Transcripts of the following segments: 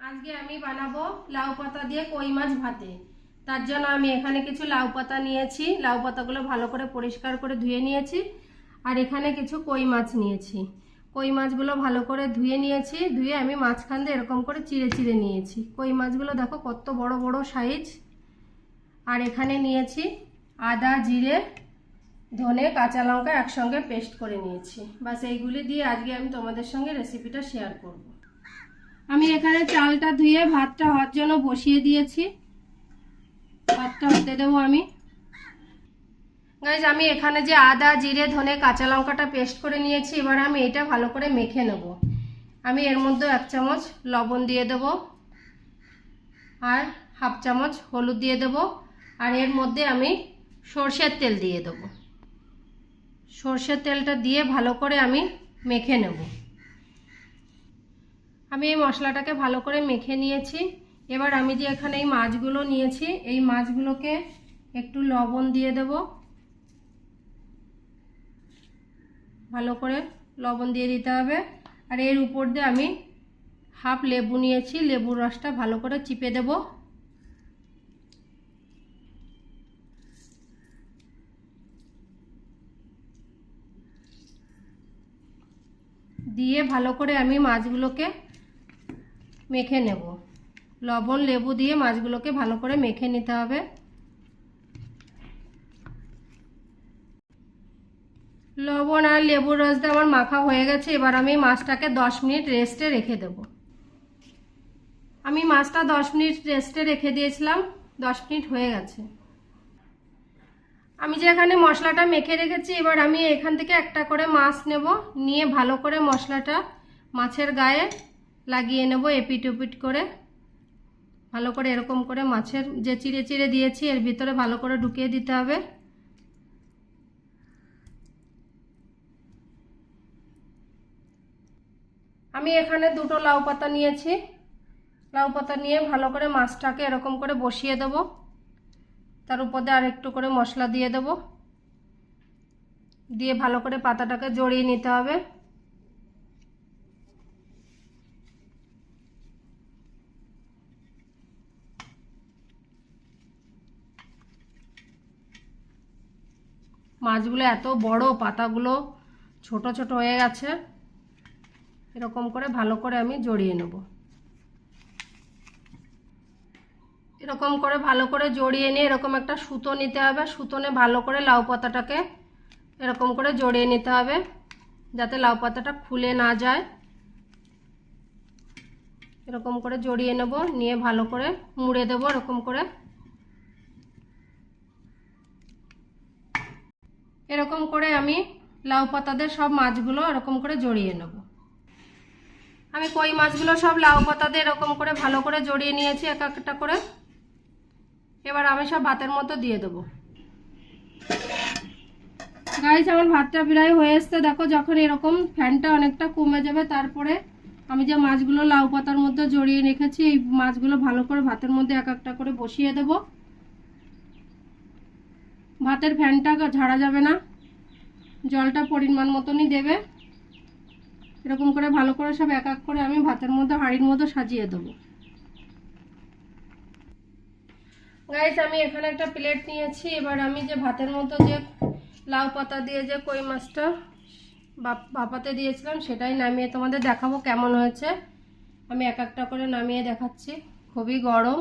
আজকে আমি বানাবো লাউ পাতা দিয়ে কই মাছ ভাতে। তার জন্য আমি এখানে কিছু লাউ পাতা নিয়েছি। লাউ পাতাগুলো ভালো করে পরিষ্কার করে ধুয়ে নিয়েছি। আর এখানে কিছু কই মাছ নিয়েছি। কই মাছগুলো ভালো করে ধুয়ে নিয়েছি। ধুয়ে আমি মাঝখান দিয়ে এরকম করে চিড়ে চিড়ে নিয়েছি। কই মাছগুলো দেখো কত বড় বড় সাইজ। আর এখানে নিয়েছি আদা, জিরে, ধনে, কাঁচা লঙ্কা একসঙ্গে পেস্ট করে নিয়েছি। বাস এইগুলি দিয়ে আজকে আমি তোমাদের সঙ্গে রেসিপিটা শেয়ার করব। আমি এখানে চালটা ধুয়ে ভাতটা হওয়ার জন্য বসিয়ে দিয়েছি। ভাতটা হতে দেবো আমি। গাইজ আমি এখানে যে আদা, জিরে, ধনে, কাঁচা লঙ্কাটা পেস্ট করে নিয়েছি, এবার আমি এটা ভালো করে মেখে নেব। আমি এর মধ্যে এক চামচ লবণ দিয়ে দেব আর হাফ চামচ হলুদ দিয়ে দেব আর এর মধ্যে আমি সর্ষের তেল দিয়ে দেবো। সর্ষের তেলটা দিয়ে ভালো করে আমি মেখে নেব। আমি এই মশলাটাকে ভালো করে মেখে নিয়েছি। এবার আমি যে এখানে এই মাছগুলো নিয়েছি, এই মাছগুলোকে একটু লবণ দিয়ে দেব। ভালো করে লবণ দিয়ে দিতে হবে। আর এর উপর দিয়ে আমি হাফ লেবু নিয়েছি, লেবুর রসটা ভালো করে চিপে দেবো। দিয়ে ভালো করে আমি মাছগুলোকে মেখে নেব। লবণ, লেবু দিয়ে মাছগুলোকে ভালো করে মেখে নিতে হবে। লবণ আর লেবুর রস দিয়ে আমার মাখা হয়ে গেছে, এবার আমি মাছটাকে দশ মিনিট রেস্টে রেখে দেব। আমি মাছটা দশ মিনিট রেস্টে রেখে দিয়েছিলাম, দশ মিনিট হয়ে গেছে। আমি যে এখানে মশলাটা মেখে রেখেছি, এবার আমি এখান থেকে একটা করে মাছ নেব, নিয়ে ভালো করে মশলাটা মাছের গায়ে লাগিয়ে নেব এপিট ওপিট করে। ভালো করে এরকম করে মাছের যে চিড়ে চিড়ে দিয়েছি, এর ভিতরে ভালো করে ঢুকিয়ে দিতে হবে। আমি এখানে দুটো লাউ পাতা নিয়েছি। লাউ পাতা নিয়ে ভালো করে মাছটাকে এরকম করে বসিয়ে দেবো। তার উপর আর একটু করে মশলা দিয়ে দেব। দিয়ে ভালো করে পাতাটাকে জড়িয়ে নিতে হবে। মাছগুলো এত বড়, পাতাগুলো ছোট ছোট হয়ে গেছে। এরকম করে ভালো করে আমি জড়িয়ে নেব। এরকম করে ভালো করে জড়িয়ে নিয়ে এরকম একটা সুতো নিতে হবে। সুতোনে ভালো করে লাউ পাতাটাকে এরকম করে জড়িয়ে নিতে হবে, যাতে লাউ পাতাটা খুলে না যায়। এরকম করে জড়িয়ে নেব, নিয়ে ভালো করে মুড়ে দেবো এরকম করে। এরকম করে আমি লাউ পাতাদের সব মাছগুলো এরকম করে জড়িয়ে নেব। আমি কই মাছগুলো সব লাউ পাতাদের এরকম করে ভালো করে জড়িয়ে নিয়েছি এক একটা করে। এবার আমি সব ভাতের মতো দিয়ে দেবো। গাইজ আমার ভাতটা প্রায় হয়ে এসছে। দেখো যখন এরকম ফ্যানটা অনেকটা কমে যাবে, তারপরে আমি যে মাছগুলো লাউ পাতার মধ্যে জড়িয়ে রেখেছি, এই মাছগুলো ভালো করে ভাতের মধ্যে এক একটা করে বসিয়ে দেব। ভাতের ফ্যানটা ঝাড়া যাবে না। জলটা পরিমাণ মতনই দেবে। এরকম করে ভালো করে সব এক এক করে আমি ভাতের মধ্যে, হাঁড়ির মধ্যে সাজিয়ে দেবো। গাইস আমি এখানে একটা প্লেট নিয়েছি। এবার আমি যে ভাতের মতো যে লাউ পাতা দিয়ে যে কই মাছটা বাপাতে দিয়েছিলাম, সেটাই নামিয়ে তোমাদের দেখাবো কেমন হয়েছে। আমি এক একটা করে নামিয়ে দেখাচ্ছি। খুবই গরম।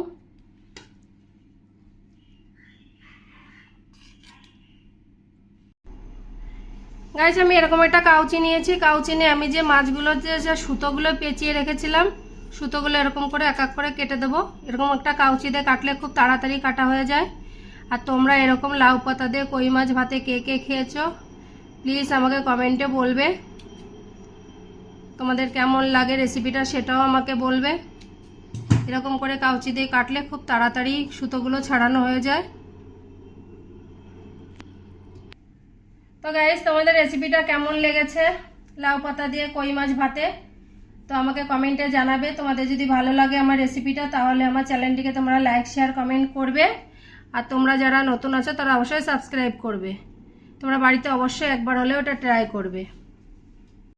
গাইস আমি এরকম একটা কাউচি নিয়েছি। কাউচি নিয়ে আমি যে মাছগুলো, যে সুতোগুলো পেঁচিয়ে রেখেছিলাম, সুতোগুলো এরকম করে এক এক করে কেটে দেবো। এরকম একটা কাউচি দিয়ে কাটলে খুব তাড়াতাড়ি কাটা হয়ে যায়। আর তোমরা এরকম লাউ পাতা দিয়ে কই মাছ ভাতে কে কে খেয়েছো প্লিজ আমাকে কমেন্টে বলবে। তোমাদের কেমন লাগে রেসিপিটা সেটাও আমাকে বলবে। এরকম করে কাউচি দিয়ে কাটলে খুব তাড়াতাড়ি সুতোগুলো ছাড়ানো হয়ে যায়। তো গাইজ তোমাদের রেসিপিটা কেমন লেগেছে? লাউ পাতা দিয়ে কই মাছ ভাতে? তো আমাকে কমেন্টে জানাবে। তোমাদের যদি ভালো লাগে আমার রেসিপিটা তাহলে আমার চ্যানেলটিকে তোমরা লাইক শেয়ার কমেন্ট করবে। আর তোমরা যারা নতুন আছো, তারা অবশ্যই সাবস্ক্রাইব করবে। তোমরা বাড়িতে অবশ্যই একবার হলেও ওটা ট্রাই করবে।